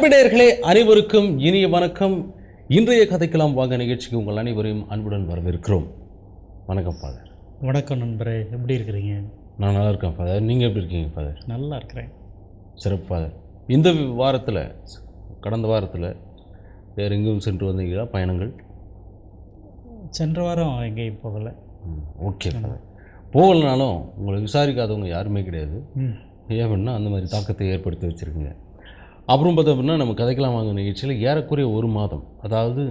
அன்பினர்களே அனைவருக்கும் இனிய வணக்கம். இன்றைய கதைக்கலாம் வாங்க நிகழ்ச்சிக்கு உங்கள் அனைவரையும் அன்புடன் வரவேற்கிறோம். வணக்கம் ஃபாதர் வணக்கம் நண்பரே எப்படி இருக்கிறீங்க? நான் நல்லா இருக்கேன் ஃபாதர் நீங்கள் எப்படி இருக்கீங்க ஃபாதர் நல்லா இருக்கிறேன். சிறப்பு ஃபாதர் இந்த வாரத்தில் கடந்த வாரத்தில் வேறு எங்கும் சென்று வந்தீங்களா பயணங்கள்? சென்ற வாரம் எங்கேயும் போகலை. ம், ஓகே ஃபாதர் போகலனாலும் உங்களை விசாரிக்காதவங்க யாருமே கிடையாது. ஏன் அப்படின்னா அந்த மாதிரி தாக்கத்தை ஏற்படுத்தி வச்சுருக்குங்க. அப்புறம் பார்த்தோம் அப்படின்னா நம்ம கதைக்கலாம் வாங்க நிகழ்ச்சியில் ஏறக்குறைய ஒரு மாதம் அதாவது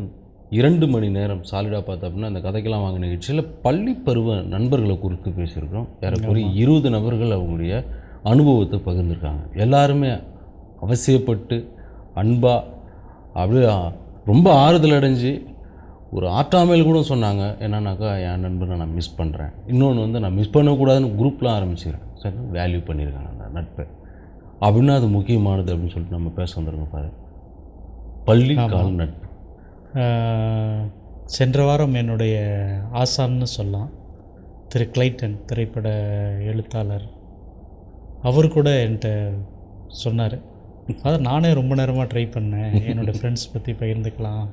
இரண்டு மணி நேரம் சாலிடாக பார்த்தோம் அப்படின்னா அந்த கதைக்கலாம் வாங்க நிகழ்ச்சியில் பள்ளி பருவ நண்பர்களை குறித்து பேசியிருக்கிறோம். ஏறக்குறைய இருபது நபர்கள் அவங்களுடைய அனுபவத்தை பகிர்ந்திருக்காங்க. எல்லாருமே அவசியப்பட்டு அன்பாக அப்படியே ரொம்ப ஆறுதல் அடைஞ்சு ஒரு ஆற்றாமையில் கூட சொன்னாங்க. என்னன்னாக்கா என் நண்பனை நான் மிஸ் பண்ணுறேன் இன்னொன்று வந்து நான் மிஸ் பண்ணக்கூடாதுன்னு குரூப்லாம் ஆரம்பிச்சிருக்கேன். சரி வேல்யூ பண்ணியிருக்காங்க அந்த நட்பை. அப்படின்னா அது முக்கியமானது அப்படின்னு சொல்லிட்டு நம்ம பேச வந்திருக்கோம் பாரு. பள்ளி கால நட்பு. சென்ற வாரம் என்னுடைய ஆசான்னு சொல்லலாம். திரு கிளைட்டன் திரைப்பட எழுத்தாளர். அவர் கூட என்கிட்ட சொன்னார். அதான் நானே ரொம்ப நேரமாக ட்ரை பண்ணேன். என்னோடய ஃப்ரெண்ட்ஸ் பற்றி பகிர்ந்துக்கலாம்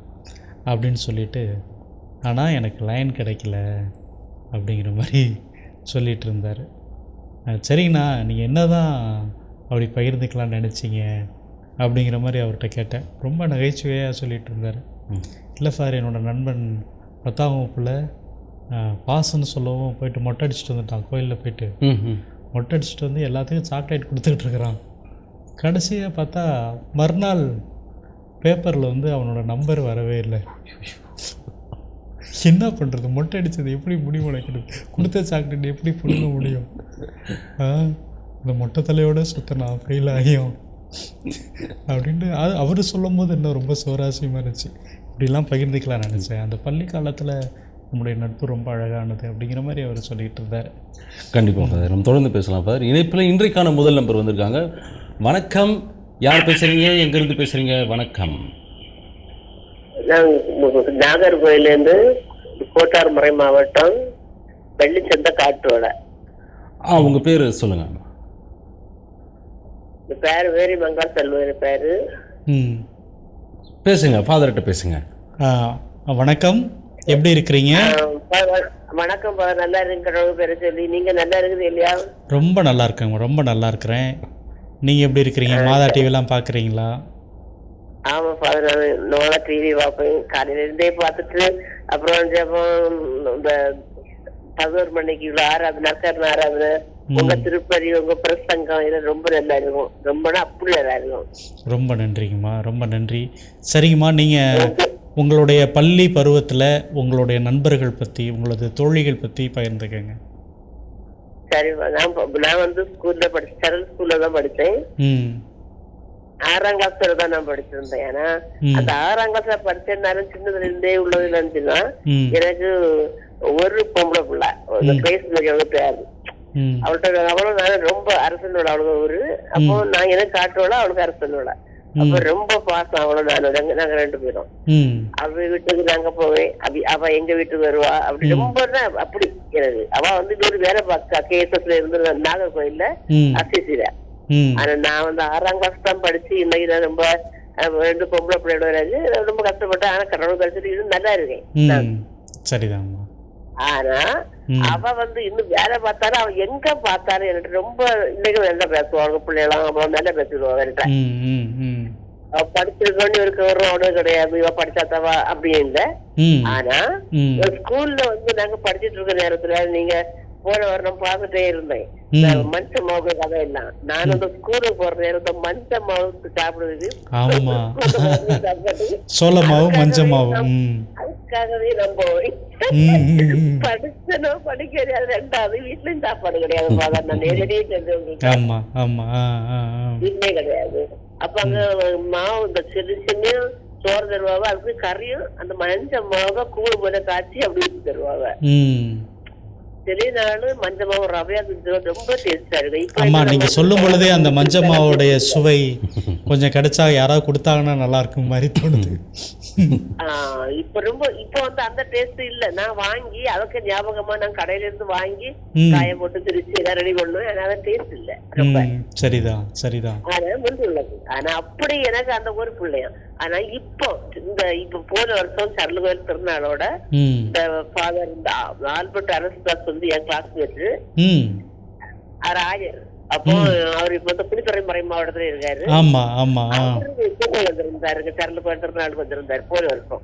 அப்படின்னு சொல்லிட்டு ஆனால் எனக்கு லைன் கிடைக்கல அப்படிங்கிற மாதிரி சொல்லிகிட்டு இருந்தார். சரிங்கண்ணா நீங்கள் என்ன தான் அப்படி பகிர்ந்துக்கலாம்னு நினச்சிங்க அப்படிங்கிற மாதிரி அவர்கிட்ட கேட்டேன். ரொம்ப நகைச்சுவையாக சொல்லிகிட்டு இருந்தார். இல்லை சார் என்னோட நண்பன் பத்தாம் வகுப்பில் பாசன்னு சொல்லவும் போயிட்டு மொட்டை அடிச்சுட்டு வந்துட்டான் கோயிலில் போயிட்டு. மொட்டை அடிச்சுட்டு வந்து எல்லாத்துக்கும் சாக்லேட் கொடுத்துக்கிட்டு இருக்கிறான். கடைசியாக பார்த்தா மறுநாள் பேப்பரில் வந்து அவனோட நம்பர் வரவே இல்லை. என்ன பண்ணுறது மொட்டை அடித்தது எப்படி முடிவு உடைக்கிறது கொடுத்த சாக்லேட் எப்படி பிடுங்க முடியும்? ஆ? இந்த மொட்டை தலையோட சுத்தலாம் ஃபெயில் ஆகியும் அப்படின்ட்டு அது அவர் சொல்லும் போது இன்னும் ரொம்ப சுவாரஸ்யமாக இருந்துச்சு. இப்படிலாம் பகிர்ந்துக்கலாம் நினச்சேன். அந்த பள்ளி காலத்தில் நம்முடைய நட்பு ரொம்ப அழகானது அப்படிங்கிற மாதிரி அவர் சொல்லிகிட்டு இருந்தார். கண்டிப்பாக ஃபாதர் நம்ம தொடர்ந்து பேசலாம் ஃபாதர் இணைப்பில் இன்றைக்கான முதல் நம்பர் வந்திருக்காங்க. வணக்கம். யார் பேசுகிறீங்க எங்கேருந்து பேசுகிறீங்க வணக்கம். நான் மு- நாகர்கோயிலேருந்து கோட்டார்மறை மாவட்டம் வெள்ளிச்சந்த காட்டோட. ஆ உங்கள் பேர் சொல்லுங்கள் இந்த பேர் வேரி மங்கால் செல்வன் பேரு. ம். பேசுங்க ஃபாதர்கிட்ட பேசுங்க. வணக்கம். எப்படி இருக்கிறீங்க? வணக்கம் நல்லா இருக்கிற பேரை சொல்லி. நீங்க நல்லா இருக்குது இல்லையா? ரொம்ப நல்லா இருக்கேங்க ரொம்ப நல்லா இருக்கிறேன். நீங்கள் எப்படி இருக்கிறீங்க? மாதா டிவிலாம் பார்க்குறீங்களா? ஆமா ஃபாதர் நான் நோலா டிவி பார்ப்பேன். காலையில இருந்தே பார்த்துட்டு அப்புறம் ஜெபம் இந்த பதினோரு மணிக்கு ஆராதனை நற்கரண ஆராதனை உங்க திருப்பதி உங்க பிரசங்கம் இதெல்லாம் ரொம்ப நல்லா இருக்கும் ரொம்பனா அப்படி நல்லா இருக்கும் ரொம்ப நன்றிங்கம்மா ரொம்ப நன்றி. சரிங்கம்மா நீங்கள் உங்களுடைய பள்ளி பருவத்தில் உங்களுடைய நண்பர்கள் பற்றி உங்களது தோழிகள் பற்றி பகிர்ந்துக்கங்க. சரி நான் நான் வந்து ஸ்கூல்ல படிச்சேன் சரல் ஸ்கூல்ல தான் படிச்சேன் ம். ஆறாம் கிளாஸ்ல தான் நான் படிச்சிருந்தேன் ஏன்னா. அந்த ஆறாம் கிளாஸ்ல படிச்சேன்னாலும் சின்னதுல இருந்தே உள்ளது இருந்துச்சுன்னா எனக்கு ஒரு பொம்பளை பிள்ளை. பேசுனது எவ்வளவு பேரு? அவள்கிட்ட அவளும் ரொம்ப அரசனோட அவளுக்கு ஒரு அப்போ நான் எனக்கு காட்டுவோட அவளுக்கு அரசனோட அப்ப ரொம்ப பாசம் அவளும் நானும் நாங்க- ரெண்டு பேரும். அவ வீட்டுக்கு நாங்க போவேன். அபி அவ எங்க வீட்டுக்கு வருவா? அப்படி ரொம்ப தான் அப்படி எனக்கு. அவ வந்து இன்னொரு வேலை பார்க்க கேசஸ்ல இருந்து நாகர்கோயில்ல அசிசில ஆனா நான் வந்து ஆறாம் கிளாஸ் தான் படிச்சு இன்னைக்கு நான் ரொம்ப ரெண்டு பொம்பளை பிள்ளையோட ரொம்ப கஷ்டப்பட்டேன். ஆனா கடவுள் கழிச்சிட்டு இது நல்லா இருக்கேன். சரிதாங்கம்மா ஆனா. அவ வந்து இன்னும் வேலை பார்த்தாலும் அவ எங்க பார்த்தாலும் எனக்கு ரொம்ப இன்னைக்கு நல்லா பேசுவாங்க பிள்ளைகளும் அப்புறம் நல்லா பேசிடுவாங்க என்கிட்ட. படிச்சிருக்கோன்னு இருக்க ஒரு ஒன்றும் கிடையாது. இவ படிச்சாத்தவா அப்படி இல்ல. ஆனா ஸ்கூல்ல வந்து நாங்க படிச்சிட்டு இருக்க நேரத்துல நீங்க போன வருடம் பார்த்துட்டே இருந்தேன். மஞ்ச மாவு கதை எல்லாம் நான் அந்த ஸ்கூலுக்கு போற நேரத்தை மஞ்ச மாவுக்கு சாப்பிடுறது ஆமா. சோள மாவு மஞ்சள் மாவு அதுக்காகவே நம்ம. படிச்சனோ படிக்க அது ரெண்டாவது வீட்லயும் சாப்பாடு கிடையாது நான் நேரடியே தெரிஞ்சவங்களுக்கு ஆமா ஆமா வீட்லயே கிடையாது அப்ப அங்க மாவு இந்த சின்ன சின்ன சோறு தருவாங்க அதுக்கு கறியும் அந்த மஞ்ச மாவை கூழ் போல காய்ச்சி அப்படி தருவாங்க ம் சில நாள் மஞ்ச மாவு ரவையா ரொம்ப டேஸ்டா இருக்கு. ஆமா நீங்க சொல்லும் பொழுதே அந்த மஞ்சள் மாவுடைய சுவை கொஞ்சம் கிடைச்சா யாராவது கொடுத்தாங்கன்னா நல்லா இருக்கும் மாதிரி தோணுது. இப்ப ரொம்ப இப்ப வந்து அந்த டேஸ்ட் இல்ல. நான் வாங்கி அதுக்கு ஞாபகமா நான் கடையில இருந்து வாங்கி. காய போட்டு திருச்சி எல்லாம் ரெடி பண்ணுவேன் ஆனா அந்த டேஸ்ட் இல்ல சரிதான் சரிதான். ஆனா முன்பு உள்ளது ஆனா அப்படி எனக்கு அந்த ஒரு பிள்ளையம். ஆனா இப்போ இந்த இப்ப போன வருஷம் சரளுகோயில் திருநாளோட இந்த ஃபாதர் இந்த ஆல்பர்ட் அரசுதாஸ் வந்து என் கிளாஸ்மேட் ம். அவர் ஆயர் அப்போ அவர் இப்ப வந்து புலித்துறை மறை மாவட்டத்துல இருக்காரு. ஆமாம் ஆமாம் ஆ. அவரு கூட்டம் வந்திருந்தாரு சரளுகோயில் திருநாளுக்கு வந்திருந்தாரு போன வருஷம்.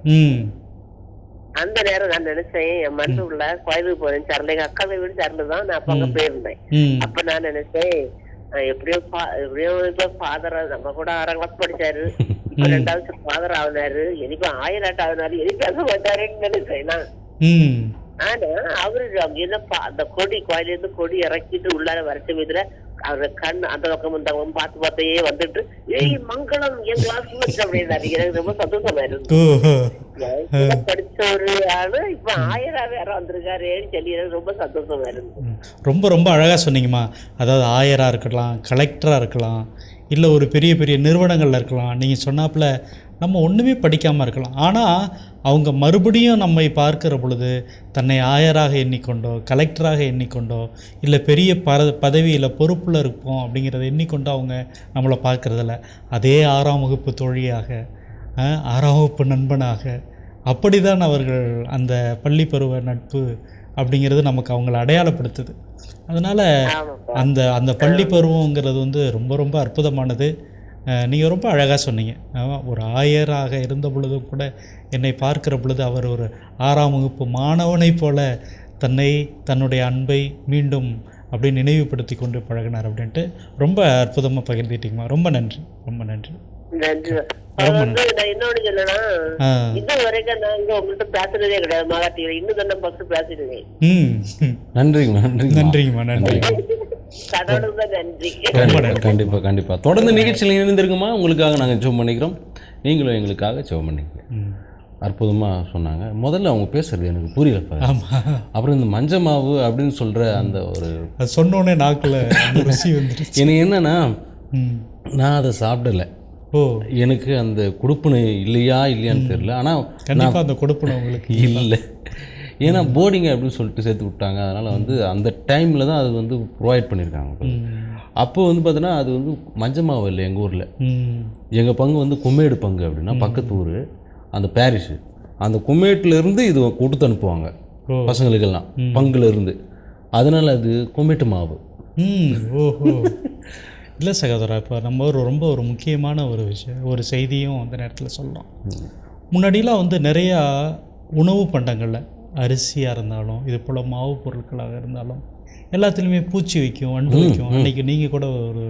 அந்த நேரம் நான் நினைச்சேன் என் மனசுக்குள்ள கோயிலுக்கு போறேன் சரல எங்க அக்கா வீடு சரல தான் நான் அப்ப அங்க போயிருந்தேன். அப்ப நான் நினைச்சேன் எப்படியோ எப்படியோ இப்ப ஃபாதர் நம்ம கூட ஆறாம் கிளாஸ் படிச்சாரு. ரெண்டாவது ஃபாதர் ஆகுனாரு. எனக்கு ஆயிரம் ஆகுனாரு? எனக்கு பேச மாட்டாருன்னு நினைச்சேன் ஆனா அவரு என்ன அந்த கொடி கோயில இருந்து கொடி இறக்கிட்டு உள்ளார வரட்டு வீதுல அவரு கண் அந்த பக்கம் இந்த பக்கம் பார்த்து பார்த்தே வந்துட்டு ஏய் மங்களம் என் கிளாஸ் அப்படின்னாரு. எனக்கு ரொம்ப சந்தோஷமா கூட படிச்ச ஒரு ஆளு இப்ப ஆயிரம் வேற வந்திருக்காருன்னு சொல்லி எனக்கு ரொம்ப சந்தோஷமா இருந்துச்சு ம். ரொம்ப ரொம்ப அழகாக சொன்னீங்கம்மா. அதாவது ஆயராக இருக்கலாம் கலெக்டராக இருக்கலாம் இல்லை ஒரு பெரிய பெரிய நிறுவனங்களில் இருக்கலாம். நீங்கள் சொன்னாப்புல நம்ம ஒன்றுமே படிக்காமல் இருக்கலாம். ஆனால் அவங்க மறுபடியும் நம்மை பார்க்கிற பொழுது தன்னை ஆயராக எண்ணிக்கொண்டோ கலெக்டராக எண்ணிக்கொண்டோ இல்லை பெரிய பத பதவியில் பொறுப்பில் இருப்போம் அப்படிங்கிறத எண்ணிக்கொண்டு அவங்க நம்மளை பார்க்குறதில்ல. அதே ஆறாம் வகுப்பு தோழியாக ஆறாம் வகுப்பு நண்பனாக அப்படிதான் அவர்கள் அந்த பள்ளி பருவ நட்பு அப்படிங்கிறது நமக்கு அவங்கள அடையாளப்படுத்துது. அதனால் அந்த அந்த பள்ளி பருவங்கிறது வந்து ரொம்ப ரொம்ப அற்புதமானது. நீங்கள் ரொம்ப அழகாக சொன்னீங்க. ஒரு ஆயராக இருந்த பொழுது கூட என்னை பார்க்கிற பொழுது அவர் ஒரு ஆறாம் வகுப்பு மாணவனைப் போல தன்னை தன்னுடைய அன்பை மீண்டும் அப்படி நினைவுபடுத்தி கொண்டு பழகினார் அப்படின்ட்டு ரொம்ப அற்புதமாக பகிர்ந்துட்டீங்கம்மா. ரொம்ப நன்றி. ரொம்ப நன்றி. நன்றி. வந்து நான் இன்னொன்னு சொல்லனா ஆ. இது வரைக்கும் நான் இங்க உங்கள்கிட்ட பேசுனதே கிடையாது. மகாட்டியில இன்னும் தானே ஃபர்ஸ்ட் பேசிடுவேன் ம். நன்றிங்கம்மா நன்றிங்கம்மா. நன்றிங்கம்மா நன்றி. நன்றி. கண்டிப்பா கண்டிப்பா தொடர்ந்து நிகழ்ச்சியில் இணைந்திருக்குமா உங்களுக்காக நாங்கள் ஜெபம் பண்ணிக்கிறோம். நீங்களும் எங்களுக்காக ஜெபம் பண்ணிக்கிறோம் ம். அற்புதமாக சொன்னாங்க. முதல்ல அவங்க பேசுறது எனக்கு புரியல அப்புறம் இந்த மஞ்ச மாவு அப்படின்னு சொல்கிற அந்த ஒரு அது சொன்னோடனே நாக்கில் ருசி வந்துருச்சு. எனக்கு என்னன்னா ம். நான் அதை சாப்பிடல. எனக்கு அந்த குடுப்பினை இல்லையா இல்லையான்னு தெரியல. ஆனால் கண்டிப்பாக அந்த கொடுப்பணும் உங்களுக்கு இல்லை. ஏன்னா போர்டிங் அப்படின்னு சொல்லிட்டு சேர்த்து விட்டாங்க. அதனால் வந்து அந்த டைமில் தான் அது வந்து ப்ரொவைட் பண்ணியிருக்காங்க ம். அப்போ வந்து பார்த்தீங்கன்னா அது வந்து மஞ்ச மாவு இல்லை எங்கள் ஊரில். எங்கள் பங்கு வந்து கும்மேடு பங்கு அப்படின்னா பக்கத்து ஊர் அந்த பாரிஷு அந்த கும்மேட்டுல இருந்து இது கொடுத்து அனுப்புவாங்க பசங்களுக்கெல்லாம். பங்குல இருந்து. அதனால் அது கும்மேட்டு மாவு. ஓஹோ. இல்லை சகோதரா இப்போ நம்ம ஒரு ரொம்ப ஒரு முக்கியமான ஒரு விஷயம் ஒரு செய்தியும் அந்த நேரத்தில் சொல்லலாம் முன்னாடிலாம் வந்து நிறையா உணவு பண்டங்களில் அரிசியாக இருந்தாலும் இது போல் மாவு பொருட்களாக இருந்தாலும் எல்லாத்துலேயுமே பூச்சி வைக்கும் வண்டு வைக்கும். அன்றைக்கி நீங்கள் கூட ஒரு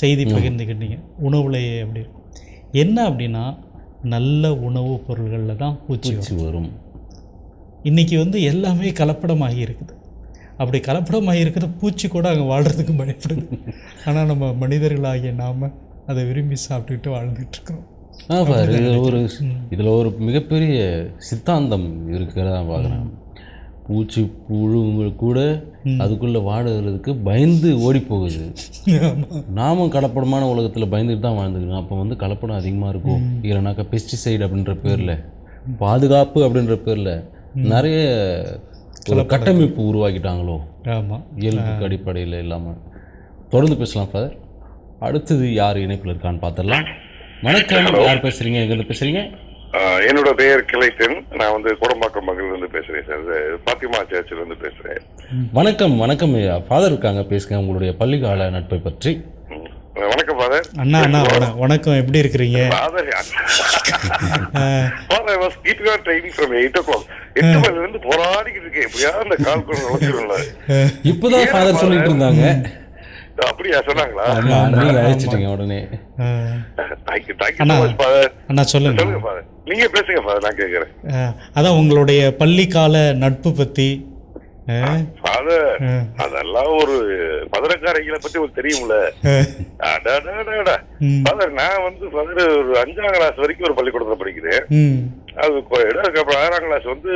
செய்தி பகிர்ந்துக்கிட்டீங்க. உணவுலையே அப்படி இருக்கும். என்ன அப்படின்னா நல்ல உணவுப் பொருள்களில் தான் பூச்சி வரும் பூச்சி வரும். இன்றைக்கி வந்து எல்லாமே கலப்படமாகி இருக்குது. அப்படி கலப்படமாகி இருக்கிற பூச்சி கூட அங்கே வாழ்கிறதுக்கு பயப்படுது. ஆனால் நம்ம மனிதர்களாகிய நாம் அதை விரும்பி சாப்பிட்டுக்கிட்டு வாழ்ந்துட்டு இருக்கிறோம் ஆ பாரு இதில் ஒரு இதில் ஒரு மிகப்பெரிய சித்தாந்தம் இருக்கிறதா பார்க்குறேன் பூச்சி புழுங்கள் கூட அதுக்குள்ளே வாடுறதுக்கு பயந்து ஓடி போகுது ஆமாம் நாமும் கலப்படமான உலகத்தில் பயந்துட்டு தான் வாழ்ந்துக்கிறோம் அப்போ வந்து கலப்படம் அதிகமாக இருக்கும். இல்லைனாக்கா பெஸ்டிசைடு அப்படின்ற பேரில் பாதுகாப்பு அப்படின்ற பேரில் நிறைய ஒரு கட்டமைப்பு உருவாக்கிட்டாங்களோ? ஆமாம் இயல்புக்கு அடிப்படையில் இல்லாமல் தொடர்ந்து பேசலாம் ஃபாதர் அடுத்தது யார் இணைப்பில் இருக்கான்னு பார்த்துடலாம் வணக்கம். யார் பேசுகிறீங்க எங்கேருந்து பேசுகிறீங்க ஆஹ் என்னோட பெயர் கிளைத்தன். நான் வந்து குடம்பாக்கம் மகளிர் இருந்து பேசுறேன் சார் பாத்திமா சர்ச்சில் இருந்து பேசுறேன். வணக்கம் வணக்கம் ஃபாதர் இருக்காங்க பேசுங்க. உங்களுடைய பள்ளிக்கால நட்பை பற்றி. வணக்கம் ஃபாதர் அண்ணா அண்ணா வண- வணக்கம். எப்படி இருக்கிறீங்க? Father father was keeping our training from eight o'clock எட்டு மணில இருந்து போராடிக்கிட்டு இருக்கேன். எப்படியாவது அந்த கால் கூட நுழைச்சிடும்ல இப்போதான் ஃபாதர் சொல்லிட்டு இருந்தாங்க. அப்படியா சொன்னாங்களா? நீங்கள் அழைச்சிட்டீங்க உடனே. Thank you thank you so much father அண்ணா சொல்லுங்க. சொல்லுங்க ஃபாதர் நீங்க பேசுங்க ஃபாதர் நான் கேட்குறேன் அஹ், அதான் உங்களுடைய பள்ளிக்கால நட்பு பற்றி ஃபாதர் அதெல்லாம் ஒரு மதுரக்காரங்களை பத்தி உங்களுக்கு தெரியும்ல. ஃபாதர் நான் வந்து ஃபாதர் ஒரு அஞ்சாம் கிளாஸ் வரைக்கும் ஒரு பள்ளிக்கூடத்துல படிக்கிறேன் அது அதுக்கப்புறம் ஆறாம் கிளாஸ் வந்து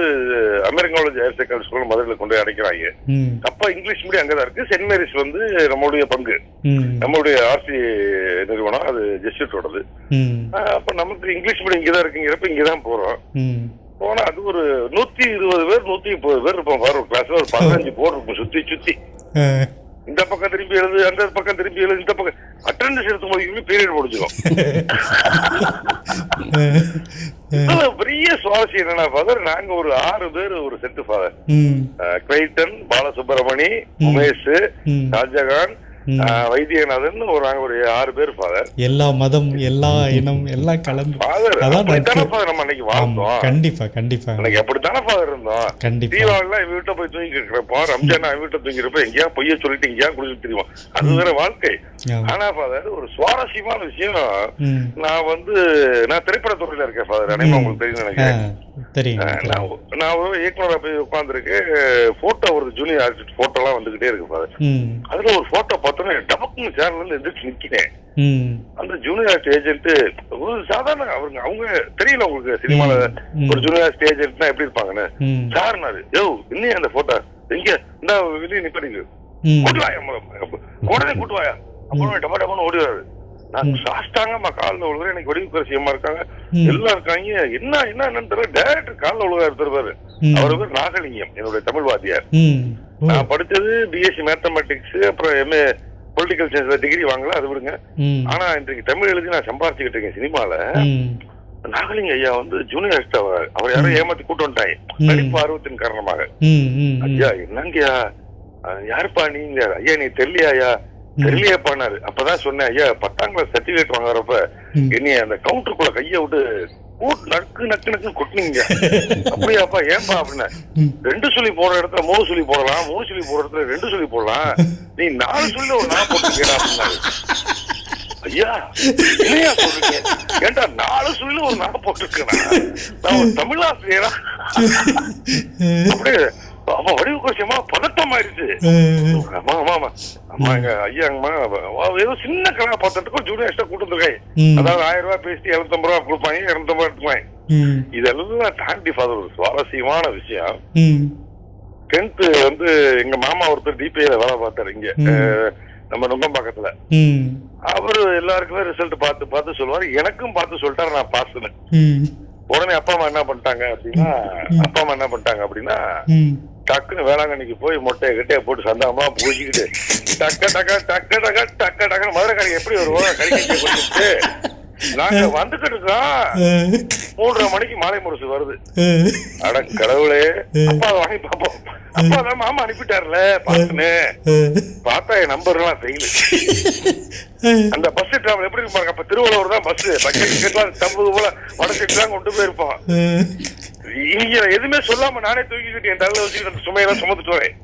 American college higher secondary school மதுரையில் கொண்டு போய் அடைக்கிறாங்க அப்ப இங்கிலீஷ் மீடியம் அங்கதான் இருக்கு சென்ட் மேரிஸ் வந்து நம்மளுடைய பங்கு நம்மளுடைய ஆர்சி நிறுவனம் அது ஜெஸ்டியூட்டோடது அப்ப நமக்கு இங்கிலீஷ் மீடியம் இங்கதான் இருக்குங்கிறப்ப இங்கதான் போறோம் ம் போனா அது ஒரு நூத்தி இருபது பேர் நூத்தி முப்பது பேர் இருப்போம் பாரு. கிளாஸ்ல ஒரு பதினஞ்சு போர்டு இருக்கும் சுத்தி சுத்தி. இந்த பக்கம் திரும்பி எழுது அந்த பக்கம் திரும்பி எழுது இந்த பக்கம். அட்டெண்டன்ஸ் எடுத்து முடிக்கும் பீரியட் முடிச்சிடும் பெரிய சுவாரஸ்யம் என்னன்னா ஃபாதர் நாங்க ஒரு ஆறு பேர் ஒரு set father Creighton Balasubramani Umesh. Shahjahan Vaidyanathan ஒரு நாங்க ஒரு ஆறு பேர் ஃபாதர் எல்லா மதம் எல்லா இனம் எல்லாம் கலந்து. நம்ம அன்னைக்கு வாழ்ந்தோம். கண்டிப்பா கண்டிப்பா. அன்னைக்கு அப்படித்தானே ஃபாதர் இருந்தோம். கண்டிப்பா. தீபாவளிலாம் என் வீட்டை போய் தூங்கி இருக்கிறப்போ ரம்ஜான் என் வீட்டை தூங்கிறப்ப எங்கேயா பொய்ய சொல்லிட்டு எங்கேயா குளிச்சு தெரியும் அது வேற வாழ்க்கை. ஆனா ஃபாதர் ஒரு சுவாரஸ்யமான விஷயம். நான் வந்து நான் திரைப்படத்துறையில இருக்கேன் ஃபாதர் அனைவரும் உங்களுக்கு தெரியும் நினைக்கிறேன். தெரியும் நான் ஒரு- நான் ஒரு இயக்குனரா போய் உட்காந்துருக்கு போட்டோ வருது ஜூனியர் ஆர்டிஸ்ட் போட்டோ எல்லாம் வந்துகிட்டே இருக்கு ம். அதுல ஒரு போட்டோ பார்த்தோன்னே டபக்குன்னு சேர்ல இருந்து எந்திரிச்சு நிக்கிறேன் ம். அந்த ஜூனியர் ஆர்ட் ஏஜென்ட் ஒரு சாதாரண அவங்க அவங்க தெரியல உங்களுக்கு சினிமால ம். ஒரு ஜூனியர் ஆர்ட் ஏஜென்ட்னா எப்படி இருப்பாங்கன்னு. சார்னாரு யோ இன்னும் அந்த போட்டோ எங்க? இந்த வெளியே நிப்படிக்கு ம். கூட்டு வாயா முதல்ல. உடனே கூட்டு வாயா. அப்புறம் டப்பா டப்பான்னு ஓடிவாரு நான் சாஸ்தாங்கம்மா காலில் விழுகுறேன் எனக்கு வடிவு பரிசியமா இருக்காங்க. ம். எல்லாம் இருக்காங்க. என்ன என்ன என்னன்னு தெரியல. டேரக்டர் காலில் தருவாரு ம். அவர் பேர் நாகலிங்கம் என்னுடைய தமிழ் வாத்தியார். நான் படிச்சது பிஎஸ்சி மேத்தமெட்டிக்ஸ் அப்புறம் எம்ஏ பொலிட்டிக்கல் சயின்ஸ்ல டிகிரி வாங்கல அது விடுங்க. ஆனா இன்றைக்கு தமிழ் எழுதி நான் சம்பாரிச்சுக்கிட்டு இருக்கேன் சினிமால. நாகலிங்க ஐயா வந்து ஜூனியர் ஆர்டிஸ்ட் அவர். அவர் யாரும் ஏமாத்தி கூட்டு வந்துட்டாங்க. நடிப்பு ஆர்வத்தின் காரணமாக. ஐயா என்னங்கய்யா? யாருப்பா நீங்க? ஐயா நீ தெரியலையா தெரியலையாப்பானாரு அப்பதான் சொன்னேன் ஐயா பத்தாம் கிளாஸ் சர்டிபிகேட் வாங்குறப்ப. என்னைய அந்த கவுண்டருக்குள்ள கைய விட்டு கூட் நக்கு நக்கு நக்கு கொட்டினீங்க. அப்படியாப்பா ஏன்பா அப்படின்னா. ரெண்டு சொல்லி போடுற இடத்துல மூணு சொல்லி போடலாம் மூணு சொல்லி போடுற இடத்துல ரெண்டு சொல்லி போடலாம். நீ நாலு சொல்லி ஒரு நான் போட்டுக்கடா அப்படின்னாரு. ஐயா என்னையா சொல்றீங்க ஏன்டா நாலு சொல்லி ஒரு நான் போட்டுருக்கேன்? நான் தமிழாசிரியரா? அப்படியே அப்ப வடிவு கோஷமா பதட்டம் ஆயிடுச்சு. ஆமா ஆமா ஆமா அம்மா எங்க ஐயா அம்மா ஏதோ சின்ன கதாபாத்திரத்துக்கு ஜூனியர்ஸ்டா கூட்டு வந்திருக்காங்க ம். அதாவது ஆயிரம் ரூபாய் பேசி எழுநூத்தம்பது ரூபா கொடுப்பாங்க இருநூத்தம்பது எடுத்துக்குவாங்க. இதெல்லாம் தாண்டி ஃபாதர் ஒரு சுவாரஸ்யமான விஷயம். டென்த் வந்து எங்க மாமா ஒருத்தர் டிபிஐல வேலை பார்த்தாரு இங்க. நம்ம நுங்கம்பாக்கத்துல. அவரு எல்லாருக்குமே ரிசல்ட் பார்த்து பார்த்து சொல்லுவாரு. எனக்கும் பார்த்து சொல்லிட்டாரு நான் பாஸ்னு உடனே அப்பா அம்மா என்ன பண்ணிட்டாங்க அப்படின்னா அப்பா அம்மா என்ன பண்ணிட்டாங்க அப்படின்னா டக்குன்னு வேளாங்கண்ணிக்கு போய் மொட்டையை கட்டையை போட்டு சந்தாமலா பூசிக்கிட்டு டக்க டக்க டக்க டக்க டக்க டக்குன்னு மதுரைக்காரங்க எப்படி வருவோம்? கறி கட்டியை கொடுத்துட்டு நாங்க வந்துகிட்டு இருக்கோம். மூன்றரை மணிக்கு மாலை முரசு வருது. அட கடவுளே. அப்பா வாங்கி பாப்போம் அப்பா தான் மாமா அனுப்பிட்டாருல பாத்துன்னு பார்த்தா என் நம்பர் எல்லாம் ஃபெயிலு அந்த பஸ் டிராவல் எப்படி இருப்பாங்க? அப்ப திருவள்ளுவர் தான் பஸ் பக்கெட் எல்லாம் தம்பது போல வடக்கிட்டு தான் கொண்டு போயிருப்பான். இங்க எதுவுமே சொல்லாம நானே தூக்கிக்கிட்டு என் தலையில வச்சுக்கிட்டு அந்த சுமையெல்லாம் சுமந்துட்டு வரேன்.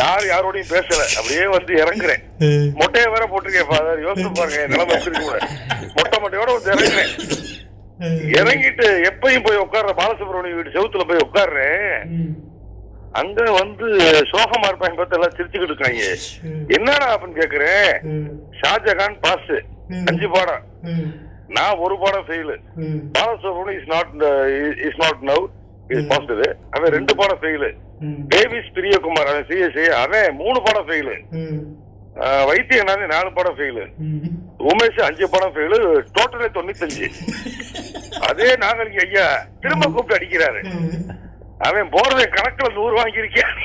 யார் யாரோடையும் பேசல. அப்படியே வந்து இறங்குறேன். மொட்டையை வேற போட்டிருக்கேன் ஃபாதர் யோசிச்சு பாருங்க என் நிலைமை இருக்கு கூட. மொட்டை மொட்டையோட வந்து இறங்குறேன். இறங்கிட்டு எப்பயும் போய் உட்கார்ற பாலசுப்ரமணிய வீட்டு செவுத்துல போய் உட்கார்றேன். அங்க வந்து சோகமா இருப்பாங்க பார்த்து எல்லாம் சிரிச்சுக்கிட்டு இருக்காங்க. என்னடா அப்படின்னு கேக்குறேன்? ஷாஜகான் பாஸ் அஞ்சு பாடம். நான் ஒரு பாடம் fail Balasubramaniam is not is not now is positive அவன் ரெண்டு பாடம் ஃபெயிலு டேவிஸ் பிரியகுமார் அவன் சிஎஸ்சி அவன் மூணு பாடம் ஃபெயிலு வைத்தியநாதன் நாலு படம் ஃபெயிலு உமேஷ் அஞ்சு படம் ஃபெயிலு டோட்டலே தொண்ணூத்தஞ்சு. அதே நாகலிங்க ஐயா திரும்ப கூப்பிட்டு அடிக்கிறாரு. அவன் போறதை கணக்குல நூறு வாங்கியிருக்கான்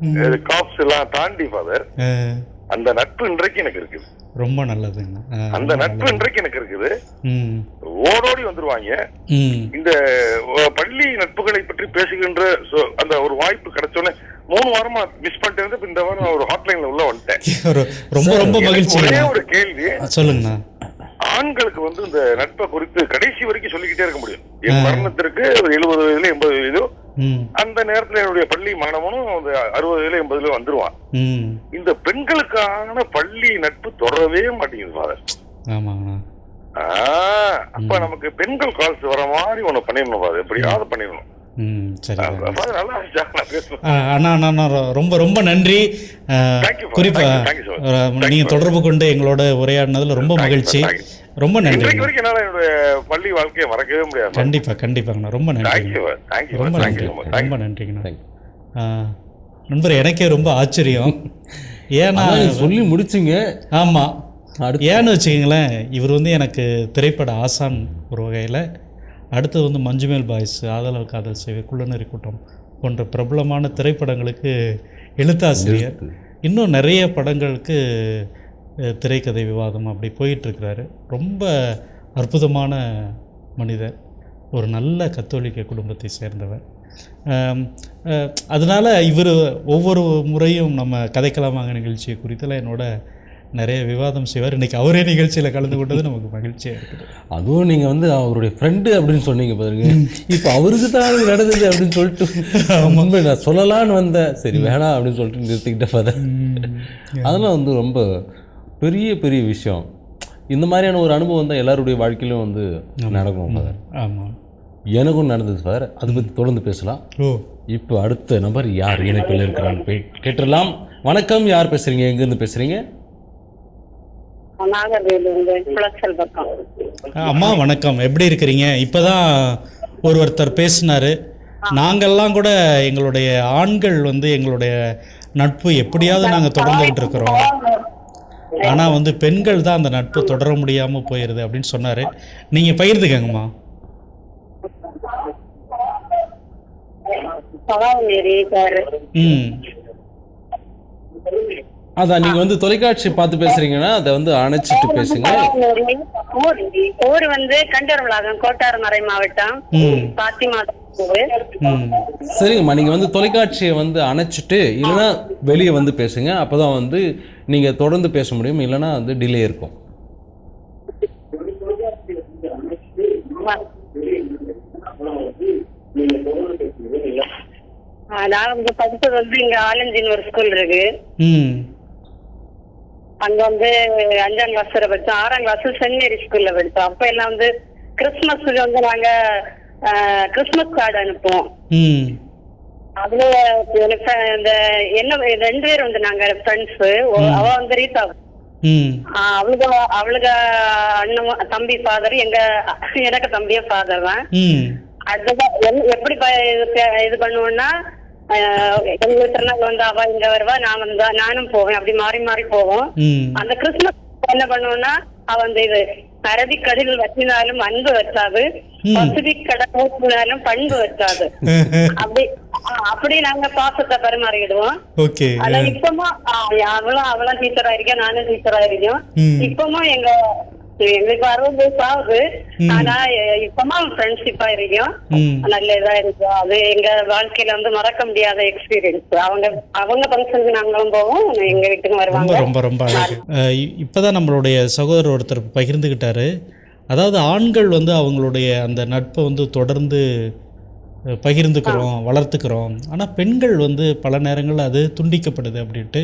uh, coughs எல்லாம் தாண்டி ஃபாதர் அந்த நட்பு இன்றைக்கு எனக்கு இருக்குது. ரொம்ப நல்லதுங்க ஆ, அந்த நட்பு இன்றைக்கு எனக்கு இருக்குது. ஓடோடி வந்துருவாங்க. இந்த பள்ளி நட்புகளை பற்றி பேசுகின்ற அந்த ஒரு வாய்ப்பு கிடைச்சோன்னே மூணு வாரமா மிஸ் பண்ணிட்டு இந்த வாரம் ஒரு ஹாட்லைன்ல உள்ள வந்துட்டேன். ஒரு- ரொம்ப ரொம்ப மகிழ்ச்சி ஒரே ஒரு கேள்வி. சொல்லுங்கண்ணா. ஆண்களுக்கு வந்து இந்த நட்பை குறித்து கடைசி வரைக்கும் சொல்லிக்கிட்டே இருக்க முடியும். என் மரணத்திற்கு எழுபது வயதுல எண்பது வயதோ அந்த நேரத்துல என்னுடைய பள்ளி மாணவனும் அந்த அறுபது வயதுல எண்பதுல வந்துருவான். இந்த பெண்களுக்கான பள்ளி நட்பு தொடரவே மாட்டேங்குது ஃபாதர் அப்ப நமக்கு பெண்கள் கால்ஸ் வர மாதிரி ஒண்ணு பண்ணிடணும் ஃபாதர் எப்படியாவது பண்ணிடணும். ம் சரி அண்ணா அண்ணா அண்ணா, ரொ- ரொம்ப ரொம்ப நன்றி. ஆ, Thank you, குறிப்பா thank you, thank you so much. Ah, Thank நீங்க you. தொடர்பு கொண்டு எங்களோட உரையாடினதுல ரொம்ப மகிழ்ச்சி. ரொம்ப நன்றி. பள்ளி வாழ்க்கையை மறக்கவே முடியாது கண்டிப்பா கண்டிப்பாங்கண்ணா ரொம்ப நன்றி ரொம்ப நன்றி. ரொம்ப நன்றிங்கண்ணா. நண்பர் எனக்கே ரொம்ப ஆச்சரியம். ஏன்னா சொல்லி முடிச்சிங்க. ஆமா. அடுத்து. ஏன்னு வச்சுக்கிங்களேன் இவர் வந்து எனக்கு திரைப்பட ஆசான் ஒரு வகையில் அடுத்தது வந்து மஞ்சுமேல் பாய்ஸ் ஆதலால் காதல் சேவை குள்ளநெறி கூட்டம் போன்ற பிரபலமான திரைப்படங்களுக்கு எழுத்தாசிரியர். இன்னும் நிறைய படங்களுக்கு திரைக்கதை விவாதம் அப்படி போயிட்டுருக்கிறாரு. ரொம்ப அற்புதமான மனிதர். ஒரு நல்ல கத்தோலிக்க குடும்பத்தை சேர்ந்தவர். அதனால இவர் ஒவ்வொரு முறையும் நம்ம கதைக்கலாமாங்க நிகழ்ச்சியை குறித்தெல்லாம் என்னோட நிறைய விவாதம் செய்வார். இன்னைக்கு அவரே நிகழ்ச்சியில் கலந்து கொண்டது நமக்கு மகிழ்ச்சியாக இருக்குது. அதுவும் நீங்க வந்து அவருடைய ஃப்ரெண்டு அப்படின்னு சொன்னீங்க பாருங்க. இப்போ அவருக்கு தான் நடந்தது அப்படின்னு சொல்லிட்டு உண்மை நான் சொல்லலான்னு வந்தேன். சரி வேணாம் அப்படின்னு சொல்லிட்டு நிறுத்திக்கிட்ட ஃபாதர் அதெல்லாம் வந்து ரொம்ப பெரிய பெரிய விஷயம். இந்த மாதிரியான ஒரு அனுபவம் தான் எல்லாருடைய வாழ்க்கையிலும் வந்து நடக்கும் ஃபாதர் ஆமாம் எனக்கும் நடந்தது ஃபாதர் அதை பற்றி தொடர்ந்து பேசலாம். ஓ. இப்போ அடுத்த நபர் யார் இணைப்பில் இருக்கிறான்னு போய் கேட்டுடலாம். வணக்கம். யார் பேசுறீங்க? எங்கேருந்து பக்கம் அம்மா வணக்கம். எப்படி இருக்கிறீங்க? இப்போதான் ஒரு ஒருத்தர் பேசினாரு நாங்கள்லாம் கூட எங்களுடைய ஆண்கள் வந்து எங்களுடைய நட்பு எப்படியாவது நாங்கள் தொடர்ந்துகிட்டு இருக்கிறோம். ஆனால் வந்து பெண்கள் தான் அந்த நட்பு தொடர முடியாமல் போயிடுது அப்படின்னு சொன்னார். நீங்கள் பகிர்ந்துக்கங்கம்மா. ம். அதான் நீங்கள் வந்து தொலைக்காட்சி பார்த்து பேசுறீங்கன்னா அதை வந்து அணைச்சிட்டு பேசுங்க. ஊர் வந்து கண்டர்வளாகம் கோட்டாரமறை மாவட்டம் ம். பாத்திமா சரிங்கம்மா நீங்கள் வந்து தொலைக்காட்சியை வந்து அணைச்சிட்டு இல்லைன்னா வெளியே வந்து பேசுங்க. அப்போ தான் வந்து நீங்கள் தொடர்ந்து பேச முடியும். இல்லைன்னா வந்து டிலே இருக்கும். நான் வந்து படிச்சது வந்து இங்க ஆலஞ்சின்னு ஒரு ஸ்கூல் இருக்கு. ம். அங்க வந்து அஞ்சாம் கிளாஸ் வரை படிச்சோம். ஆறாம் கிளாஸ் சென்ட் மேரி ஸ்கூல்ல படிச்சோம். அப்ப எல்லாம் வந்து கிறிஸ்துமஸ்க்கு வந்து நாங்க கிறிஸ்துமஸ் கார்டு அனுப்புவோம். அதுல எனக்கு இந்த என்ன ரெண்டு பேர் வந்து நாங்க ஃப்ரெண்ட்ஸ் அவ வந்து ரீதா ம். ஆ, அவளுக அவளுக அண்ணன் தம்பி ஃபாதர் எங்க எனக்கு தம்பியே ஃபாதர் தான். அதுதான் எப்படி இது பண்ணுவோம்னா திருநாள் வந்து அவ இங்க வருவா நான் வந்தா நானும் போவேன். அப்படி மாறி மாறி போவோம். அந்த கிறிஸ்துமஸ் என்ன பண்ணுவோம்னா அவ வந்து இது அரபிக் கடலில் வச்சினாலும் அன்பு வச்சாது பசிபிக் கடல் ஊற்றினாலும் பண்பு வச்சாது அப்படி அப்படி நாங்க பாசத்தை பரிமாறிடுவோம். ஆனா இப்பமா அவளும் அவளும் டீச்சரா இருக்கேன் நானும் டீச்சரா இருக்கேன். இப்பமும் எங்க எங்களுக்கு அறுபது வயசு ஆகுது ஆனா இப்பமும் ஃப்ரெண்ட்ஷிப்பா இருக்கோம். நல்ல இதா இருக்கும். அது எங்க வாழ்க்கையில வந்து மறக்க முடியாத எக்ஸ்பீரியன்ஸ் அவங்க அவங்க ஃபங்க்ஷனுக்கு நாங்களும் போவோம். எங்க வீட்டுக்கு வருவாங்க. ரொம்ப ரொம்ப அழகு. இப்பதான் நம்மளுடைய சகோதரர் ஒருத்தர் பகிர்ந்துக்கிட்டாரு அதாவது ஆண்கள் வந்து அவங்களுடைய அந்த நட்பை வந்து தொடர்ந்து பகிர்ந்துக்கிறோம் வளர்த்துக்கிறோம். ஆனால் பெண்கள் வந்து பல நேரங்களில் அது துண்டிக்கப்படுது அப்படின்ட்டு.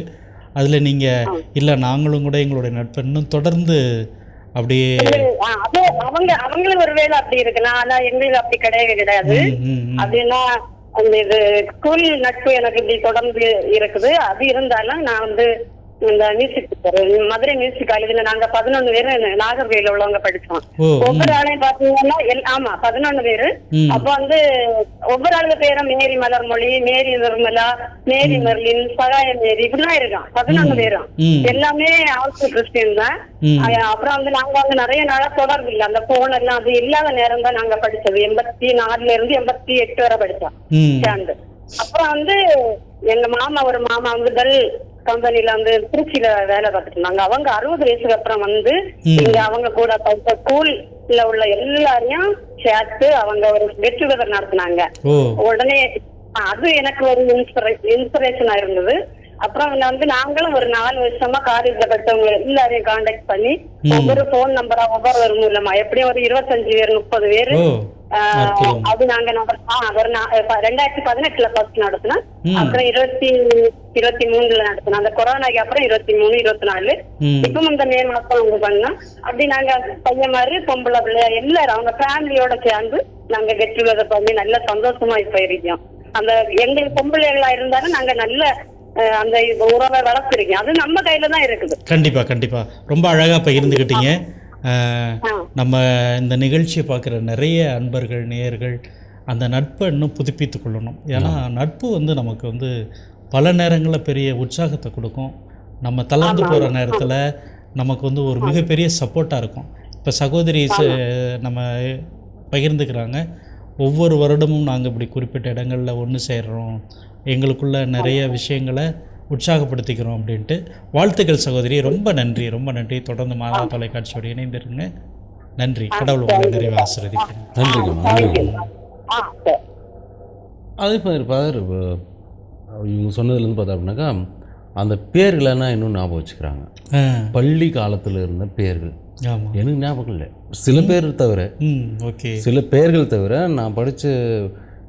அதில் நீங்கள் இல்லை நாங்களும் கூட எங்களுடைய நட்பை இன்னும் தொடர்ந்து அப்படியே அவங்க அவங்களும் ஒருவேளை அப்படி இருக்கலாம் ஆனா எங்களுக்கு அப்படி கிடையவே கிடையாது. அப்படின்னா அந்த இது ஸ்கூல் நட்பு எனக்கு இப்படி தொடர்ந்து இருக்குது அது இருந்தாலும் நான் வந்து இந்த மியூசிக் மதுரை மியூசிக் காலேஜ்ல நாங்க பதினொன்னு பேரு நாகர்கோயில உள்ளவங்க படிச்சோம். ஒவ்வொரு ஆளையும் பாத்தீங்கன்னா ஆமா பதினொன்னு பேரு. அப்ப வந்து ஒவ்வொரு ஆளுங்க பேரும் மேரி மலர்மொழி மேரி நிர்மலா மேரி மெர்லின் சகாய மேரி இப்படிலாம் இருக்கான் பதினொன்னு பேரும். எல்லாமே ஆல்சோ கிறிஸ்டியன் தான். அப்புறம் வந்து நாங்க வந்து நிறைய நாளா தொடர்பு இல்லை. அந்த போன் எல்லாம் அது இல்லாத நேரம் தான் நாங்க படிச்சது. எண்பத்தி நாலுல இருந்து எண்பத்தி எட்டு வரை படிச்சோம். அப்புறம் வந்து எங்க மாமா ஒரு மாமா வந்து பெல் கம்பெனில வந்து திருச்சியில வேலை பார்த்துட்டு இருந்தாங்க. அவங்க அறுபது வயசுக்கு அப்புறம் வந்து இங்க அவங்க கூட படிச்ச ஸ்கூல்ல உள்ள எல்லாரையும் சேர்த்து அவங்க ஒரு கெட் டுகெதர் நடத்தினாங்க. உடனே அது எனக்கு ஒரு இன்ஸ்பிரேஷனா இருந்தது. அப்புறம் வந்து நாங்களும் ஒரு நாலு வருஷமா காலேஜ்ல படிச்சவங்க எல்லாரையும் காண்டாக்ட் பண்ணி ஒவ்வொரு போன் நம்பரா ஒவ்வொரு மூலமா எப்படியும் ஒரு இருபத்தஞ்சு பேர் முப்பது பேர். அது நாங்க ஆ, ஒரு ரெண்டாயிரத்தி பதினெட்டுல ஃபர்ஸ்ட் நடத்தினோம். அப்புறம் இருபத்தி இருபத்தி மூணுல நடத்தினோம். அந்த கொரோனாக்கு அப்புறம் இருபத்தி மூணு இருபத்தி நாலு. ம். இப்பவும் இந்த மே மாசம் வந்து பண்ணோம். அப்படி நாங்க பையன் மாதிரி பொம்பளை பிள்ளை எல்லாரும் அவங்க ஃபேமிலியோட சேர்ந்து நாங்க கெட் டுகெதர் பண்ணி நல்ல சந்தோஷமா இப்ப இருக்கோம். அந்த எங்களுக்கு பொம்பளைகளா இருந்தாலும் நாங்க நல்ல அந்த உறவை வளர்த்துருக்கோம் அது நம்ம கையில தான் இருக்குது. கண்டிப்பாக கண்டிப்பாக ரொம்ப அழகாக பகிர்ந்துக்கிட்டீங்க. நம்ம இந்த நிகழ்ச்சியை பார்க்குற நிறைய அன்பர்கள் நேயர்கள் அந்த நட்பை இன்னும் புதுப்பித்து கொள்ளணும். ஏன்னா நட்பு வந்து நமக்கு வந்து பல நேரங்களில் பெரிய உற்சாகத்தை கொடுக்கும். நம்ம தளர்ந்து போகிற நேரத்தில் நமக்கு வந்து ஒரு மிகப்பெரிய சப்போர்ட்டாக இருக்கும். இப்போ சகோதரி ச- நம்ம பகிர்ந்துக்கிறாங்க. ஒவ்வொரு வருடமும் நாங்கள் இப்படி குறிப்பிட்ட இடங்களில் ஒன்று சேர்றோம். எங்களுக்குள்ள நிறைய விஷயங்களை உற்சாகப்படுத்திக்கிறோம் அப்படின்ட்டு. வாழ்த்துக்கள் சகோதரி. ரொம்ப நன்றி. ரொம்ப நன்றி. தொடர்ந்து மாதா தொலைக்காட்சியோடு இணைந்திருங்க. நன்றி. கடவுள் உங்களை நிறைவு ஆசிர்வதிக்கிறேன். நன்றிங்கம்மா அதே மாதிரி ஃபாதர் இவங்க சொன்னதுலேருந்து பார்த்தா அப்படின்னாக்கா அந்த பேர்களெல்லாம் இன்னும் ஞாபகம் வச்சுக்கிறாங்க. பள்ளி காலத்தில் இருந்த பேர்கள். எனக்கு ஞாபகம் இல்லை. சில பேர் தவிர ம் ஓகே. சில பேர்கள் தவிர நான் படித்த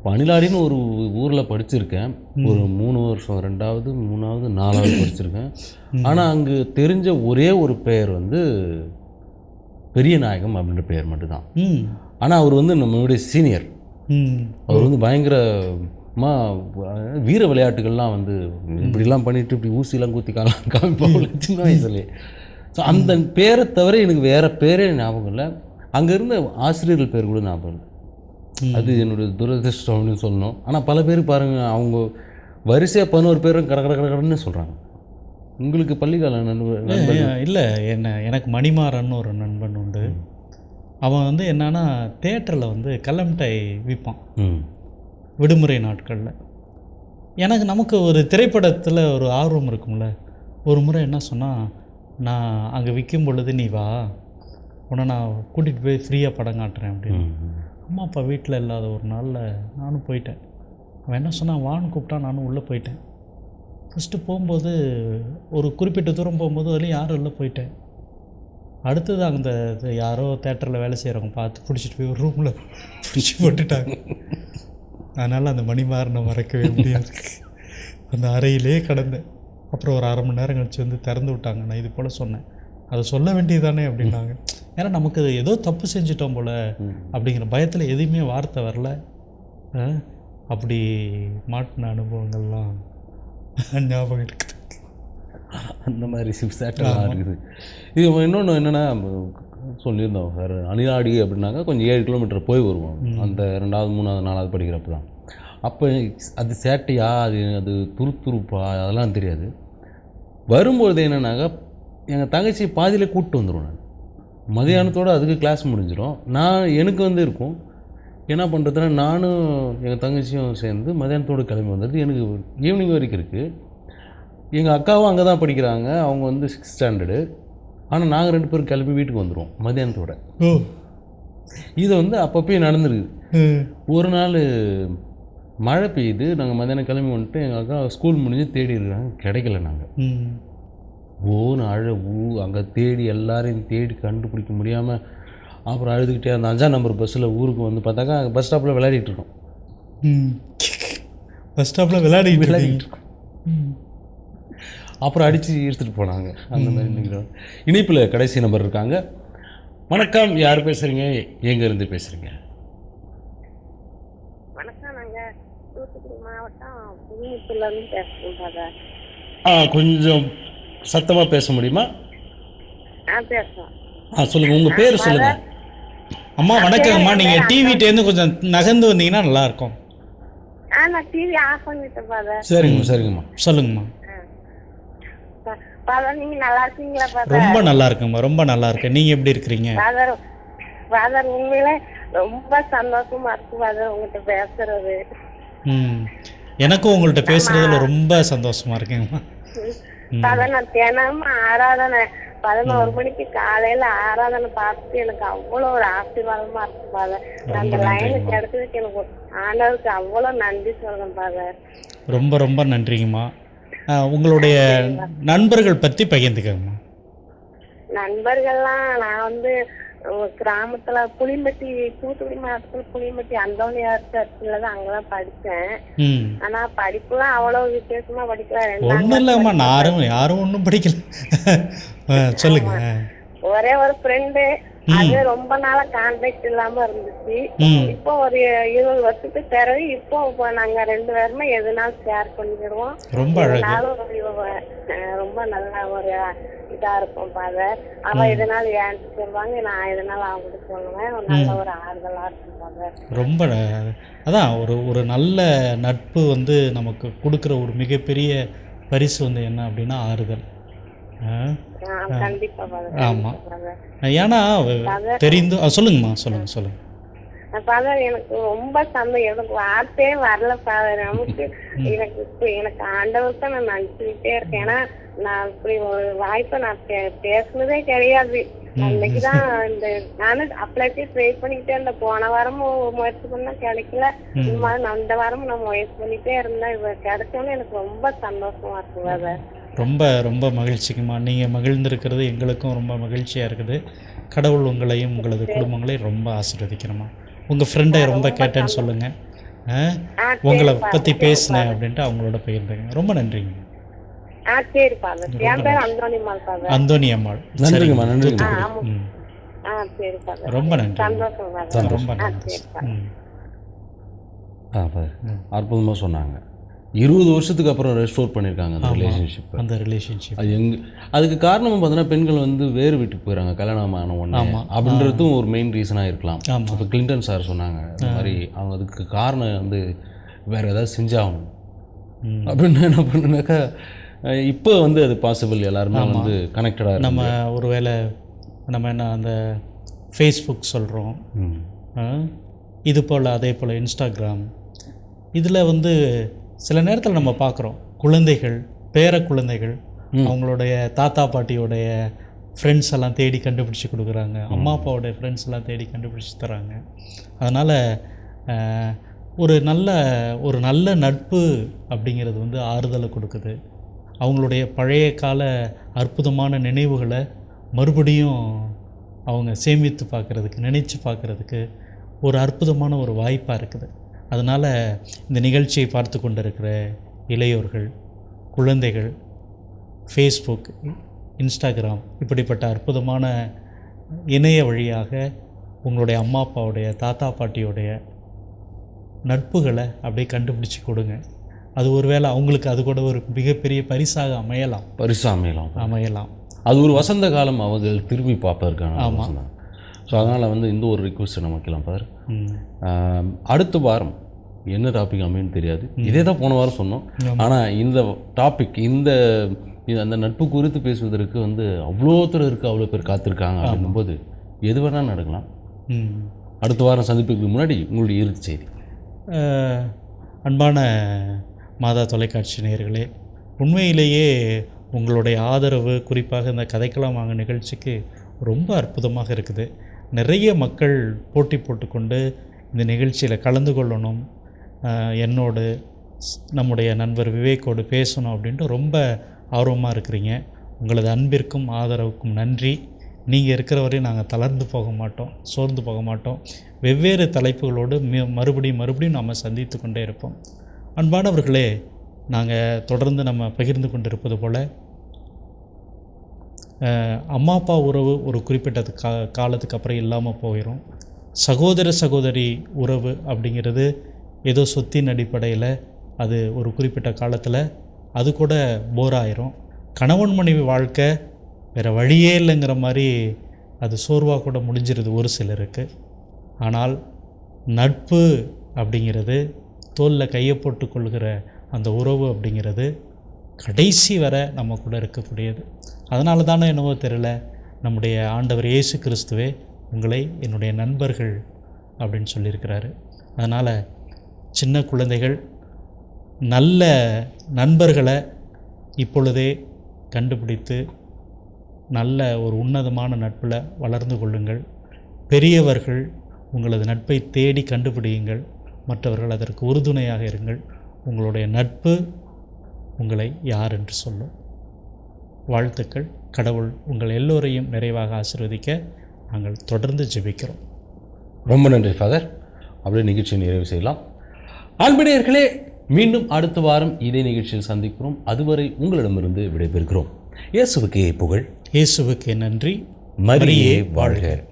பணிலாடின்னு ஒரு ஊரில் படிச்சிருக்கேன். ஒரு மூணு வருஷம் ரெண்டாவது மூணாவது நாலாவது படிச்சிருக்கேன். ஆனால் அங்கு தெரிஞ்ச ஒரே ஒரு பெயர் வந்து பெரிய நாயகம் அப்படின்ற பெயர் மட்டும்தான். ஆனால் அவர் வந்து நம்மளுடைய சீனியர். அவர் வந்து பயங்கரமா வீர விளையாட்டுகள்லாம் வந்து இப்படிலாம் பண்ணிட்டு இப்படி ஊசிலாம் குத்தி காலாம் காமிப்பாங்க சின்ன வயசுலேயே. ஸோ அந்த பேரை தவிர எனக்கு வேற பேரே ஞாபகம் இல்லை. அங்கே இருந்த ஆசிரியர்கள் பேர் கூட ஞாபகம் இல்லை. அது என்னுடைய துரதிருஷ்டம் அப்படின்னு சொல்லணும். ஆனால் பல பேர் பாருங்க அவங்க வரிசையாக பதினோரு பேரும் கட கட கட கடன்னு சொல்கிறாங்க உங்களுக்கு பள்ளிக்கால நண்பர் இல்லை என்ன எனக்கு மணிமாறன் ஒரு நண்பன் உண்டு. அவன் வந்து என்னன்னா தேட்டரில் வந்து கல்லமிட்டாய் விற்பான் விடுமுறை நாட்களில். எனக்கு நமக்கு ஒரு திரைப்படத்தில் ஒரு ஆர்வம் இருக்கும்ல. ஒரு முறை என்ன சொன்னால் நான் அங்கே விற்கும் பொழுது நீ வா. உன்னை நான் கூட்டிகிட்டு போய் ஃப்ரீயாக படம் காட்டுறேன் அப்படின்னு. அம்மா அப்பா வீட்டில் இல்லாத ஒரு நாளில் நானும் போயிட்டேன். அவன் என்ன சொன்னான்? வான்னு கூப்பிட்டா நானும் உள்ளே போயிட்டேன். ஃபஸ்ட்டு போகும்போது ஒரு குறிப்பிட்ட தூரம் போகும்போது அதுலேயும் யாரும் இல்லை போயிட்டேன். அடுத்தது அந்த இது யாரோ தேட்டரில் வேலை செய்கிறவங்க பார்த்து பிடிச்சிட்டு போய் ஒரு ரூமில் பிடிச்சி போட்டுட்டாங்க. அதனால் அந்த மணிமாறனை மறக்கவே முடியாது. அந்த அறையிலே கடந்தேன். அப்புறம் ஒரு அரை மணி நேரம் கழிச்சு வந்து திறந்து விட்டாங்க. நான் இது போல் சொன்னேன். அதை சொல்ல வேண்டியதானே அப்படின்னாங்க. ஏன்னா நமக்கு ஏதோ தப்பு செஞ்சிட்டோம் போல் அப்படிங்கிற பயத்தில் எதுவுமே வார்த்தை வரல. அப்படி மாட்டின அனுபவங்கள்லாம் ஞாபகம் இருக்குது அந்த மாதிரி சேட்டெல்லாம் இருக்குது. இது இன்னொன்று என்னென்னா சொல்லியிருந்தோம் சார் அணிலாடி அப்படின்னாக்கா கொஞ்சம் ஏழு கிலோமீட்டர் போய் வருவோம். அந்த ரெண்டாவது மூணாவது நாலாவது படிக்கிறப்ப தான். அப்போ அது சேட்டையா அது அது துருத்துருப்பா அதெல்லாம் தெரியாது. வரும்பொழுது என்னன்னாக்கா எங்கள் தங்கச்சி பாதியிலே கூப்பிட்டு வந்துடுவேன் நான். மதியானத்தோடு அதுக்கு கிளாஸ் முடிஞ்சிடும் நான் எனக்கு வந்து இருக்கும். என்ன பண்ணுறதுன்னா நானும் எங்கள் தங்கச்சியும் சேர்ந்து மதியானத்தோடு கிளம்பி வந்துடுது எனக்கு ஈவினிங் வரைக்கும் இருக்குது எங்கள் அக்காவும் அங்கே தான் படிக்கிறாங்க. அவங்க வந்து சிக்ஸ்த் ஸ்டாண்டர்டு ஆனால் நாங்கள் ரெண்டு பேரும் கிளம்பி வீட்டுக்கு வந்துடுவோம் மதியானத்தோட. இது வந்து அப்பப்பயும் நடந்துருக்குது. ஒரு நாள் மழை பெய்யுது. நாங்கள் மதியானம் கிளம்பி வந்துட்டு எங்கள் அக்கா ஸ்கூல் முடிஞ்சு தேடி இருக்காங்க கிடைக்கல நாங்கள் ஓன்னு அழ ஊ அங்கே தேடி எல்லாரையும் தேடி கண்டுபிடிக்க முடியாமல் அப்புறம் அழுதுகிட்டே அந்த அஞ்சாம் நம்பர் பஸ்ஸில் ஊருக்கு வந்து பார்த்தாக்கா பஸ் ஸ்டாப்பில் விளையாடிட்டு இருக்கோம். ம். பஸ் ஸ்டாப்பில் விளையாடிட்டு விளையாடிட்டு. இருக்கோம். அப்புறம் அடித்து எடுத்துகிட்டு போனாங்க. அந்த மாதிரி இணைப்பில் கடைசி நம்பர் இருக்காங்க. வணக்கம். யார் பேசுகிறீங்க எங்கேருந்து பேசுகிறீங்க புதுமுத்துல இருந்து ஃபாதர் ஆ கொஞ்சம் சத்தமாக பேச முடியுமா? ஆ சொல்லுங்கள் உங்கள் பேர் சொல்லுங்கள் அம்மா வணக்கம்மா நீங்கள் டிவிட்டேருந்து கொஞ்சம் நகர்ந்து வந்தீங்கன்னா நல்லா இருக்கும் ஆ நான் டிவி ஆஃப் பண்ணிட்டேன் ஃபாதர் சரிங்கம்மா சரிங்கம்மா. சொல்லுங்கம்மா. நீங்க ரொம்ப நல்லா இருக்குங்கம்மா ரொம்ப நல்லா இருக்கேன். நீங்கள் எப்படி இருக்கிறீங்க? ஃபாதர் உண்மையிலே ரொம்ப சந்தோஷமா இருக்கு ஃபாதர் உங்ககிட்ட பேசுறது. ம். எனக்கும் உங்கள்கிட்ட பேசுகிறதுல ரொம்ப சந்தோஷமா இருக்குங்கம்மா நான் தினமும் ஆராதனை. பதினோரு மணிக்கு காலையில ஆராதனை பார்த்துட்டு எனக்கு அவ்வளவு ஒரு ஆசீர்வாதமா இருக்கு ஃபாதர் அந்த லைனு கிடைச்சதுக்கு எனக்கு ஆண்டவருக்கு அவ்வளவு நன்றி சொல்றேன் ஃபாதர் ரொம்ப ரொம்ப நன்றிங்கம்மா. உங்களுடைய நண்பர்கள் பற்றி பகிர்ந்துக்கங்கம்மா. நண்பர்கள்லாம் நான் வந்து கிராமத்துல புளிமட்டி தூத்துக்குடி மாவட்டத்துல புளிமட்டி அந்தோனியார் சர்ச்சில் தான் அங்கதான் படிச்சேன். ஆனா படிப்புலாம் அவ்வளவு விசேஷமா படிக்கல. ஒன்றும் இல்லைம்மா யாரும் யாரும் ஒன்றும் படிக்கல. சொல்லுங்க ஒரே ஒரு ஃப்ரெண்டு அது ரொம்ப நாளா கான்டாக்ட் இல்லாம இருந்துச்சு. இப்போ ஒரு இருபது வருஷத்துக்கு பிறகு இப்போ இப்போ நாங்க ரெண்டு பேருமே எதுனாலும் ஷேர் பண்ணிக்கிடுவோம் ரொம்ப ரொம்ப நல்லா ஒரு இதா இருக்கும் ஃபாதர் அவ எதனால ஏன்ட்டு சொல்லுவாங்க நான் எதனால அவங்களுக்கு சொல்லுவேன். நல்ல ஒரு ஆறுதலா இருக்கும் ஃபாதர் ரொம்ப அதான் ஒரு ஒரு நல்ல நட்பு வந்து நமக்கு கொடுக்குற ஒரு மிகப்பெரிய பரிசு வந்து என்ன அப்படின்னா ஆறுதல். ஆமாம் ஏன்னா தெரிந்து சொல்லுங்கம்மா சொல்லுங்க சொல்லுங்க. ஃபாதர் எனக்கு ரொம்ப சந்தோஷம். எனக்கு வார்த்தையே வரல ஃபாதர் நமக்கு எனக்கு இப்ப எனக்கு ஆண்டவருக்கு நான் நினைச்சுக்கிட்டே இருக்கேன். ஏன்னா நான் இப்படி ஒரு வாய்ப்பை நான் பேசுனதே கிடையாது. அன்னைக்குதான் இந்த நானும் அப்ளைக்கே ட்ரை பண்ணிக்கிட்டே இருந்தேன். போன வாரமும் முயற்சி பண்ணா கிடைக்கல. இந்த மாதிரி நான் இந்த வாரமும் நான் முயற்சி பண்ணிட்டே இருந்தேன். இவ கிடைச்சோன்னு எனக்கு ரொம்ப சந்தோஷமா இருக்கு ரொம்ப ரொம்ப மகிழ்ச்சிக்குமா நீங்கள் மகிழ்ந்திருக்கிறது எங்களுக்கும் ரொம்ப மகிழ்ச்சியாக இருக்குது. கடவுள் உங்களையும் உங்களது குடும்பங்களையும் ரொம்ப ஆசீர்வதிக்கிறோமா உங்கள் ஃப்ரெண்டை ரொம்ப கேட்டேன்னு சொல்லுங்கள் உங்களை பற்றி பேசினேன் அப்படின்ட்டு அவங்களோட பகிர்ந்துங்க ரொம்ப நன்றிங்க. அந்தோனி அம்மாள் நன்றிங்கம்மா ஃபாதர் ரொம்ப நன்றி. ரொம்ப நன்றி. ஆ அற்புதமாக சொன்னாங்க. இருபது வருஷத்துக்கு அப்புறம் ரெஸ்டோர் பண்ணியிருக்காங்க அந்த ரிலேஷன்ஷிப் அந்த ரிலேஷன்ஷிப் அது எங்க அதுக்கு காரணம் பார்த்தீங்கன்னா பெண்கள் வந்து வேறு வீட்டுக்கு போயிடறாங்க கல்யாணம் ஆன ஆமா. அப்படின்றதும் ஒரு மெயின் ரீசனாக இருக்கலாம். இப்போ கிளின்டன் சார் சொன்னாங்க இந்த மாதிரி அவங்க அதுக்கு காரணம் வந்து வேறு ஏதாவது செஞ்சாகணும். அப்படின்னு என்ன பண்ணுனாக்கா இப்போ வந்து அது பாசிபிள் எல்லாருமே வந்து கனெக்டடாக நம்ம ஒருவேளை நம்ம என்ன அந்த ஃபேஸ்புக் சொல்கிறோம் இது போல் அதே போல் இன்ஸ்டாகிராம் இதில் வந்து சில நேரத்தில் நம்ம பார்க்குறோம் குழந்தைகள் பேர குழந்தைகள் அவங்களுடைய தாத்தா பாட்டியோடைய ஃப்ரெண்ட்ஸ் எல்லாம் தேடி கண்டுபிடிச்சி கொடுக்குறாங்க. அம்மா அப்பாவோடைய ஃப்ரெண்ட்ஸ் எல்லாம் தேடி கண்டுபிடிச்சி தராங்க. அதனால் ஒரு நல்ல ஒரு நல்ல நட்பு அப்படிங்கிறது வந்து ஆறுதலை கொடுக்குது. அவங்களுடைய பழைய கால அற்புதமான நினைவுகளை மறுபடியும் அவங்க சேமித்து பார்க்குறதுக்கு நினைச்சு பார்க்குறதுக்கு ஒரு அற்புதமான ஒரு வாய்ப்பாக இருக்குது. அதனால் இந்த நிகழ்ச்சியை பார்த்து கொண்டிருக்கிற இளையோர்கள் குழந்தைகள் ஃபேஸ்புக் இன்ஸ்டாகிராம் இப்படிப்பட்ட அற்புதமான இணைய வழியாக உங்களுடைய அம்மா அப்பாவுடைய தாத்தா பாட்டியோடைய நட்புகளை அப்படியே கண்டுபிடிச்சி கொடுங்க. அது ஒருவேளை அவங்களுக்கு அது கூட ஒரு மிகப்பெரிய பரிசாக அமையலாம். பரிசா அமையலாம். அமையலாம். அது ஒரு வசந்த காலம் அவர்கள் திரும்பி பார்ப்பதற்கான ஆமா. ஸோ அதனால் வந்து இந்த ஒரு ரிக்வஸ்ட்டை நம்ம வைக்கலாம் பார் அடுத்த வாரம் என்ன டாபிக் அமையும்னு தெரியாது. இதே தான் போன வாரம் சொன்னோம். ஆனால் இந்த டாபிக் இந்த இது அந்த நட்பு குறித்து பேசுவதற்கு வந்து அவ்வளோ தூரம் இருக்குது அவ்வளோ பேர் காத்திருக்காங்க அப்படின்னும்போது எது வேணால் நடக்கலாம். அடுத்த வாரம் சந்திப்புக்கு முன்னாடி உங்களுடைய இறுதி செய்தி. அன்பான மாதா தொலைக்காட்சி நேயர்களே உண்மையிலேயே உங்களுடைய ஆதரவு குறிப்பாக இந்த கதைக்கலாம் வாங்க நிகழ்ச்சிக்கு ரொம்ப அற்புதமாக இருக்குது. நிறைய மக்கள் போட்டி போட்டுக்கொண்டு இந்த நிகழ்ச்சியில் கலந்து கொள்ளணும். என்னோடு நம்முடைய நண்பர் விவேக்கோடு பேசணும் அப்படின்ட்டு ரொம்ப ஆர்வமாக இருக்கிறீங்க. உங்களது அன்பிற்கும் ஆதரவுக்கும் நன்றி. நீங்கள் இருக்கிற வரையும் நாங்கள் தளர்ந்து போக மாட்டோம் சோர்ந்து போக மாட்டோம். வெவ்வேறு தலைப்புகளோடு மறுபடியும் மறுபடியும் நாம் சந்தித்து கொண்டே இருப்போம். அன்பானவர்களே நாங்கள் தொடர்ந்து நம்ம பகிர்ந்து கொண்டிருப்பது போல் அம்மா அப்பா உறவு ஒரு குறிப்பிட்ட கா காலத்துக்கு அப்புறம் இல்லாமல் போயிடும் சகோதர சகோதரி உறவு அப்படிங்கிறது ஏதோ சொத்தின் அடிப்படையில் அது ஒரு குறிப்பிட்ட காலத்தில் அது கூட போர் ஆயிரும். கணவன் மனைவி வாழ்க்கை வேறு வழியே இல்லைங்கிற மாதிரி அது சோர்வாக கூட முடிஞ்சிருது ஒரு சிலருக்கு. ஆனால் நட்பு அப்படிங்கிறது தோலில் கையை போட்டு கொள்கிற அந்த உறவு அப்படிங்கிறது கடைசி வரை நம்ம கூட இருக்கக்கூடியது. அதனால தானே என்னவோ தெரியல நம்முடைய ஆண்டவர் இயேசு கிறிஸ்துவே உங்களை என்னுடைய நண்பர்கள் அப்படின்னு சொல்லியிருக்கிறாரு. அதனால் சின்ன குழந்தைகள் நல்ல நண்பர்களை இப்பொழுதே கண்டுபிடித்து நல்ல ஒரு உன்னதமான நட்பில் வளர்ந்து கொள்ளுங்கள். பெரியவர்கள் உங்களது நட்பை தேடி கண்டுபிடியுங்கள். மற்றவர்கள் அதற்கு உறுதுணையாக இருங்கள். உங்களுடைய நட்பு உங்களை யார் என்று சொல்லும். வாழ்த்துக்கள். கடவுள் உங்கள் எல்லோரையும் நிறைவாக ஆசீர்வதிக்க நாங்கள் தொடர்ந்து ஜெபிக்கிறோம். ரொம்ப நன்றி ஃபாதர் அப்படியே நிகழ்ச்சியை நிறைவு செய்யலாம். அன்பினியர்களே மீண்டும் அடுத்த வாரம் இதே நிகழ்ச்சியில் சந்திக்கிறோம். அதுவரை உங்களிடமிருந்து விடைபெறுகிறோம். இயேசுவுக்கே புகழ். இயேசுவுக்கு நன்றி. மரியே வாழ்க.